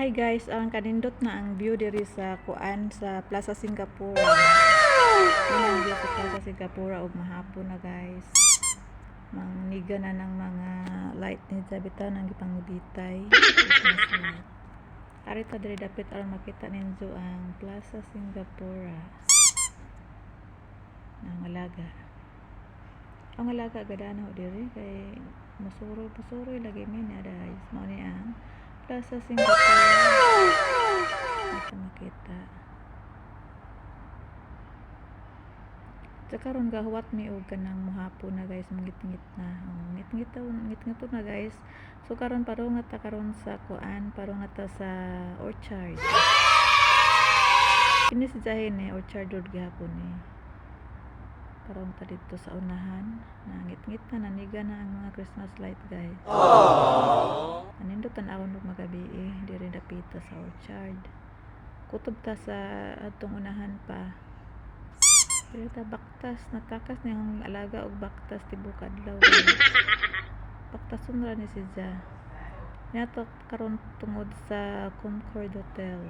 Hi guys, ang kanindot na ang view diri sa kuan sa Plaza Singapore. Yan ang view sa Plaza Singapore ug mahapon na guys. Mangniga na ng mga light ni Jabitan ang gipangbitay. Christmas light. Ari ta diri dapit aron makita ninyo ang Plaza Singapore. Ang alaga. Ang alaga gadana ho diri kay masuroy masuroy lagi mi ni ang Plaza Singapore. Ito makita. Sa karon gahuwat mi og kanang muhapon na guys, mangit-ngit na. Oh, ngit-ngit ngit-ngit na guys. So karon parong na ta karon sa kuan, parong na ta sa orchard. Kini si Jahin ni orchard road gihapon ni. Parong ta dito sa unahan. Nangit-ngit na naniga na ang mga Christmas light guys. Anindot tan-awon og magabi eh, diri dapita sa orchard. Kutob ta sa atong unahan pa. Diri ta baktas, natakas na yung alaga og baktas tibok adlaw. guys. Baktason ra ni si Ja. Nato karon tungod sa Concord Hotel.